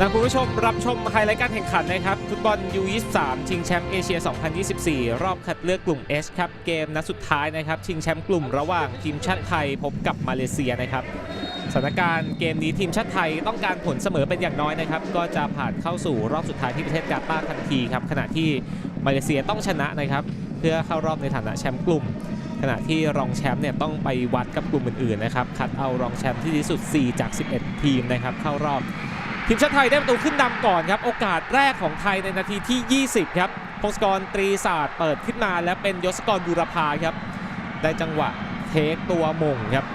นะคุณผู้ชมรับชมไฮไลท์การแข่งขันนะครับฟุตบอล U23 ชิงแชมป์เอเชีย 2024 รอบคัดเลือกกลุ่ม H ครับ เกมนัดสุดท้ายนะครับ ชิงแชมป์กลุ่มระหว่างทีมชาติไทยพบกับมาเลเซียนะครับสถานการณ์เกมนี้ทีมชาติไทยต้องการผลเสมอเป็นอย่างน้อยนะครับ ก็จะผ่านเข้าสู่รอบสุดท้ายที่ประเทศกาตาร์ทันทีครับขณะที่มาเลเซียต้องชนะนะครับ เพื่อเข้ารอบในฐานะแชมป์กลุ่ม ขณะที่รองแชมป์เนี่ยต้องไปวัดกับกลุ่มอื่นๆนะครับคัดเอารองแชมป์ที่ดีสุด 4 จาก 11 ทีมนะครับเข้ารอบ ทีมชาติไทยได้ประตูขึ้นนำก่อนครับ โอกาสแรกของไทยในนาทีที่ 20 ครับพงศกรตรีศาสตร์เปิดขึ้นมาและเป็นยศกรบูรพาครับ ได้จังหวะเทคตัวมงครับ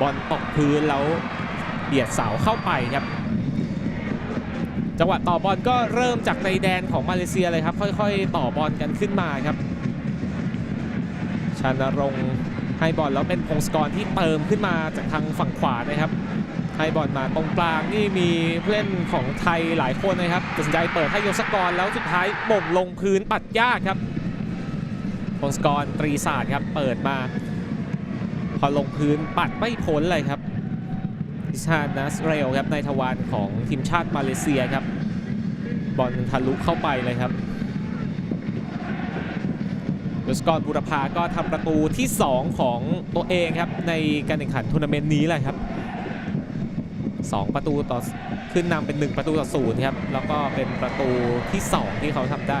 บอลตกพื้นแล้วเบียดเสาเข้าไปครับ จังหวะต่อบอลก็เริ่มจากในแดนของมาเลเซียเลยครับ ค่อยๆ ต่อบอลกันขึ้นมาครับ ชานรงค์ให้บอลแล้วเป็นพงศกรที่เติมขึ้นมาจากทางฝั่งขวานะครับ ให้บอลมาตรงกลางนี่มีผู้เล่นของไทยหลายคนนะครับตัดสินใจเปิดให้ยศกรแล้วสุดท้ายบ่มลงพื้นปัดยากครับพงศกรตรีศาสตร์ครับเปิดมา พอลงพื้นปัดไม่พ้นเลยครับอิชานนัสเรลครับในทวารของทีมชาติมาเลเซียครับบอลทะลุเข้าไปเลยครับยศกรบุรพาก็ทำประตูที่ 2 ของตัวเองครับในการแข่งขันทัวร์นาเมนต์นี้แหละครับ 2 ประตูต่อขึ้นนำเป็น 1 ประตูต่อศูนย์ครับแล้วก็เป็นประตูที่ 2 ที่เขาทำได้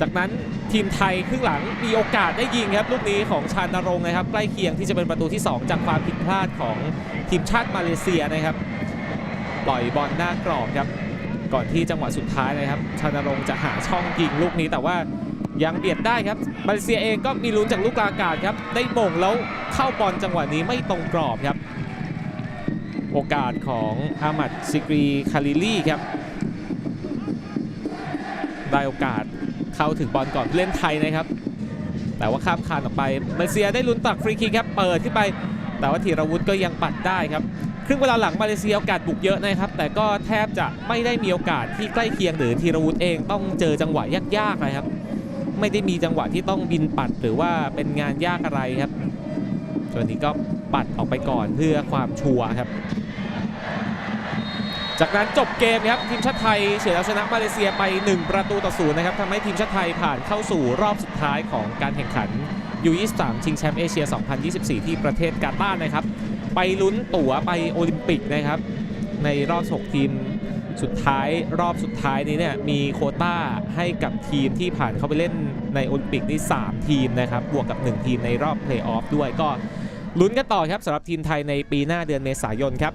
จากนั้นทีมไทยครึ่งหลังมีโอกาสได้ยิงครับลูกนี้ของชานรงค์นะครับ ใกล้เคียงที่จะเป็นประตูที่ 2 จากความผิดพลาดของทีมชาติมาเลเซียนะครับปล่อยบอลหน้ากรอบครับก่อนที่จังหวะสุดท้ายนะครับชานรงค์จะหาช่องยิงลูกนี้แต่ว่ายังเบียดได้ครับมาเลเซียเองก็มีลุ้นจากลูกกลางอากาศครับได้มงแล้วเข้าบอลจังหวะนี้ไม่ตรงกรอบครับ โอกาสของอามัดซิกรีคาลิลี่ครับ ได้โอกาสเข้าถึงบอลก่อนเล่นไทยนะครับ แต่ว่าข้ามคานออกไปมาเลเซียได้ลุ้นตักฟรีคิกครับเปิดขึ้นไป แต่ว่าธีรวุฒิก็ยังปัดได้ครับครึ่งเวลาหลังมาเลเซียโอกาสบุกเยอะนะครับ แต่ก็แทบจะไม่ได้มีโอกาสที่ใกล้เคียงหรือธีรวุฒิเองต้องเจอจังหวะยากๆเลยครับ ไม่ได้มีจังหวะที่ต้องบินปัดหรือว่าเป็นงานยากอะไรครับส่วนนี้ก็ ปัดออกไปก่อนเพื่อความชัวร์ครับ จากนั้นจบเกมครับทีมชาติไทยเฉือนเอาชนะมาเลเซียไป 1 ประตูต่อศูนย์นะครับทำให้ทีมชาติไทยผ่านเข้าสู่รอบสุดท้ายของการแข่งขัน U23 ชิงแชมป์เอเชีย 2024 ที่ประเทศกาตาร์นะครับ ไปลุ้นตั๋วไปโอลิมปิกนะครับ ในรอบ 6 ทีมสุดท้ายรอบสุดท้ายนี้เนี่ยมีโคต้าให้กับทีมที่ผ่านเข้าไปเล่นในโอลิมปิกนี่3ทีมนะครับ บวกกับ 1 ทีมในรอบเพลย์ออฟด้วยก็ ลุ้นกันต่อครับสำหรับทีมไทยในปีหน้าเดือนเมษายนครับ